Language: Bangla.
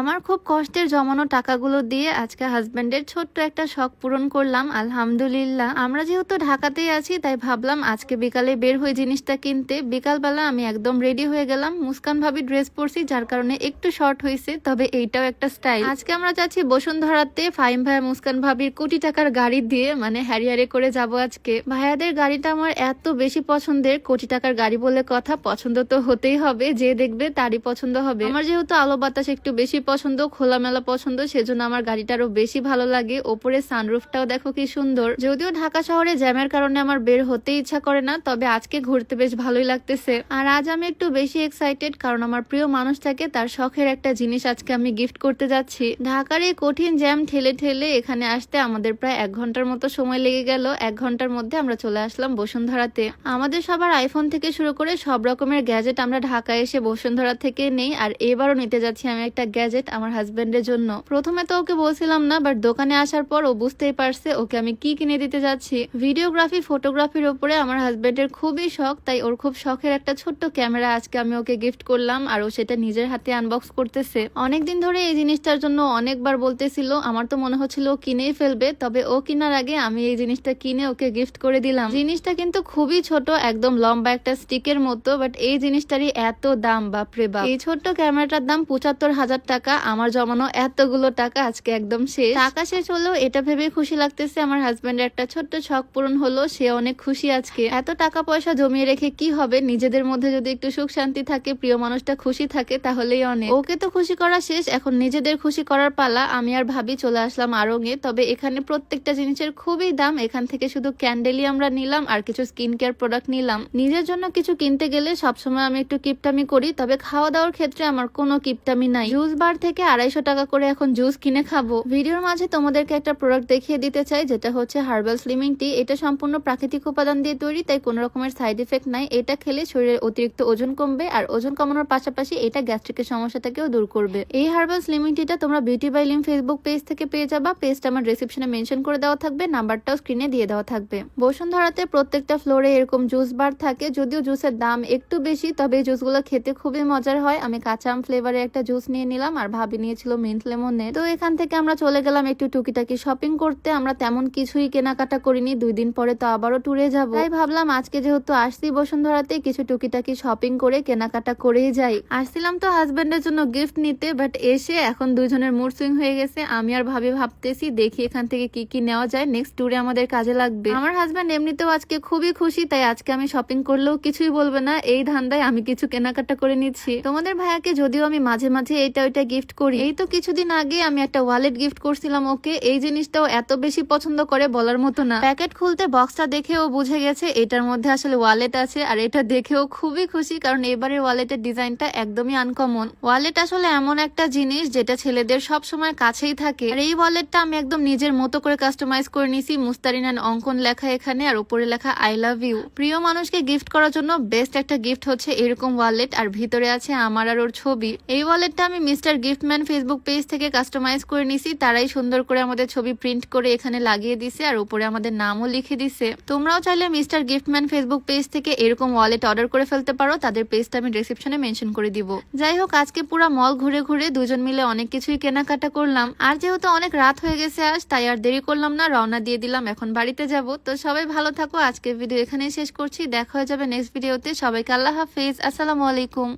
আমার খুব কষ্টের জমানো টাকাগুলো দিয়ে আজকে হাজব্যান্ডের ছোট্ট একটা শখ পূরণ করলাম, আলহামদুলিল্লাহ। আমরা যেহেতু ঢাকাতেই আছি, তাই ভাবলাম আজকে বিকালে বের হয়ে জিনিসটা কিনতে। বিকালবেলা আমি একদম রেডি হয়ে গেলাম। মুস্কান ভাবি ড্রেস পরছি, যার কারণে একটু শর্ট হয়েছে তবে এইটাও একটা স্টাইল আজকে আমরা যাচ্ছি বসুন্ধরাতে ফাইম ভাইয়া মুস্কান ভাবির কোটি টাকার গাড়ি দিয়ে মানে হ্যারিয়ারে করে যাব আজকে। ভাইয়াদের গাড়িটা আমার এত বেশি পছন্দের, কোটি টাকার গাড়ি বলে কথা পছন্দ তো হতেই হবে, যে দেখবে তারই পছন্দ হবে। আমার যেহেতু আলো বাতাস একটু বেশি পছন্দ, খোলামেলা পছন্দ, সেজন্য আমার গাড়িটা আরও বেশি ভালো লাগে। ওপরে সানরুফটাও দেখো কি সুন্দর। যদিও ঢাকা শহরে জ্যামের কারণে আমার বের হতে ইচ্ছা করে না, তবে আজকে ঘুরতে বেশ ভালোই লাগতেছে। আর আজ আমি একটু বেশি এক্সাইটেড কারণ আমার প্রিয় মানুষটাকে তার শখের একটা জিনিস আজকে আমি গিফট করতে যাচ্ছি। ঢাকার এই কঠিন জ্যাম ঠেলে ঠেলে এখানে আসতে আমাদের প্রায় এক ঘণ্টার মতো সময় লেগে গেল। এক ঘণ্টার মধ্যে আমরা চলে আসলাম বসুন্ধরাতে। আমাদের সবার আইফোন থেকে শুরু করে সব রকমের গ্যাজেট আমরা ঢাকায় এসে বসুন্ধরা থেকে নেই, আর এবারও নিতে যাচ্ছি আমি একটা গ্যাজেট আমার হাজবেন্ডের জন্য। প্রথমে তো ওকে বলছিলাম না বাট দোকানে আসার পর ও বুঝতেই পারছে ওকে আমি কি কিনে দিতে যাচ্ছি। ভিডিওগ্রাফি ফটোগ্রাফির উপরে আমার হাজবেন্ডের খুবই শখ, তাই ওর খুব শখের একটা ছোট্ট ক্যামেরা আজকে আমি ওকে গিফট করলাম আর ও সেটা নিজের হাতে আনবক্স করতেছে। অনেকদিন ধরে এই জিনিসটার জন্য অনেকবার বলতেছিল, আমার তো মনে হচ্ছিল কিনেই ফেলবে, তবে ও কেনার আগে আমি এই জিনিসটা কিনে ওকে গিফট করে দিলাম। জিনিসটা কিন্তু খুবই ছোট, একদম লম্বা একটা স্টিকের মতো বাট এই জিনিসটারই এত দাম, বাপরে বাপ। এই ছোট্ট ক্যামেরাটার দাম পঁচাত্তর হাজার টাকা। আমার জমানো এতগুলো টাকা আজকে একদম শেষ। টাকা শেষ হলেও এটা ভেবে খুশি লাগতেছে, আমার হাজবেন্ডের একটা ছোট্ট শখ পূরণ হলো, সে অনেক খুশি আজকে। এত টাকা পয়সা জমিয়ে রেখে কি হবে? নিজেদের মধ্যে যদি একটু সুখ শান্তি থাকে, প্রিয় মানুষটা খুশি থাকে, তাহলেই অনেক। ওকে তো খুশি করা শেষ, এখন নিজেদের খুশি করার পালা, আমি আর ভাবি চলে আসলাম আরঙে। তবে এখানে প্রত্যেকটা জিনিসের খুবই দাম, এখান থেকে শুধু ক্যান্ডেলই আমরা নিলাম, আর কিছু স্কিন কেয়ার প্রোডাক্ট নিলাম। নিজের জন্য কিছু কিনতে গেলে সবসময় আমি একটু কিপটামি করি, তবে খাওয়া দাওয়ার ক্ষেত্রে আমার কোনো কিপটামি নাই। জুস বার থেকে আড়াইশো টাকা করে এখন জুস কিনে খাব। ভিডিওর মাঝে তোমাদেরকে একটা প্রোডাক্ট দেখিয়ে দিতে চাই, যেটা হচ্ছে হার্বাল স্লিমিং টি। এটা সম্পূর্ণ প্রাকৃতিক উপাদান দিয়ে তৈরি, তাই কোনো রকমের সাইড এফেক্ট নাই। এটা খেলে শরীরের অতিরিক্ত ওজন কমবে আর ওজন কমানোর পাশাপাশি এটা গ্যাস্ট্রিকের সমস্যাটাকেও দূর করবে। এই হার্বাল স্লিমিং টিটা তোমরা beauty by Lim Facebook page থেকে পেয়ে যাবা। পেজটা আমার রিসেপশনে মেনশন করে দেওয়া থাকবে, নাম্বারটাও স্ক্রিনে দিয়ে দেওয়া থাকবে। বসুন্ধরাতে প্রত্যেকটা ফ্লোরে এরকম জুস বার থাকে। যদিও জুসের দাম একটু বেশি, তবে এই জুসগুলো খেতে খুবই মজার হয়। আমি কাঁচা আম ফ্লেভারের একটা জুস নিয়ে নিলাম আর ভাবি নিয়েছিল মিন্ট লেমনের। তো এখান থেকে আমরা চলে গেলাম একটু টুকিটাকি শপিং করতে। আমরা তেমন কিছুই কেনাকাটা করিনি, দুই দিন পরে তো আবারও ট্যুরে যাব। তাই ভাবলাম আজকে যেহেতু আসছি বসুন্ধরাতে কিছু টুকিটাকি শপিং করে, কেনাকাটা করেই যাই। আসছিলাম তো হাজবেন্ডের জন্য গিফট নিতে বাট এসে এখন দুজনের মুড সুইং হয়ে গেছে। আমি আর ভাবি ভাবতেছি দেখি এখান থেকে কি কি নেওয়া যায় নেক্সট ট্যুরে আমাদের কাজে লাগবে। আমার হাজবেন্ড এমনিতেও আজকে খুবই খুশি, তাই আজকে আমি শপিং করলেও কিছুই বলবে না। এই ধান্দায় আমি কিছু কেনাকাটা করে নিচ্ছি। তোমাদের ভাইয়াকে যদিও আমি মাঝে মাঝে এটা ওইটা গিফট করি। এই তো কিছুদিন আগে আমি একটা ওয়ালেট গিফট করছিলাম ওকে। এই জিনিসটাও এত বেশি পছন্দ করে বলার মতো না। প্যাকেট খুলতে বক্সটা দেখে ও বুঝে গেছে এটার মধ্যে আসলে ওয়ালেট আছে আর এটা দেখেও খুবই খুশি কারণ এবারে ওয়ালেটের ডিজাইনটা একদমই আনকমন ওয়ালেট আসলে এমন একটা জিনিস যেটা ছেলেদের সব সময় কাছেই থাকে। আর এই ওয়ালেটটা আমি একদম নিজের মতো করে কাস্টমাইজ করে নিছি। মুস্তারিন অ্যান্ড অঙ্কন লেখা এখানে আর উপরে লেখা আই লাভ ইউ প্রিয় মানুষকে গিফট করার জন্য বেস্ট একটা গিফট হচ্ছে এরকম ওয়ালেট আর ভিতরে আছে আমার আর ওর ছবি। এই ওয়ালেটটা আমি মিস্টার গিফটম্যান ফেসবুক পেজ থেকে কাস্টমাইজ করে নিছি। তারাই সুন্দর করে আমাদের ছবি প্রিন্ট করে এখানে লাগিয়ে দিছে আর উপরে আমাদের নামও লিখে দিছে। তোমরাও চাইলে মিস্টার গিফটম্যান ফেসবুক পেজ থেকে এরকম ওয়ালেট অর্ডার করে ফেলতে পারো। তাদের পেজটা আমি ডিসক্রিপশনে মেনশন করে দিব। যাই হোক, আজকে পুরো মল ঘুরে ঘুরে দুজন মিলে অনেক কিছুই কেনাকাটা করলাম। আর যেহেতু অনেক রাত হয়ে গেছে আজ, তাই আর দেরি করলাম না, রওনা দিয়ে দিলাম। এখন বাড়িতে যাব। তো সবাই ভালো থাকো। আজকে ভিডিও এখানেই শেষ করছি। দেখা হয়ে যাবে নেক্সট ভিডিওতে সবাইকে আল্লাহ হাফিজ। আসসালামু আলাইকুম।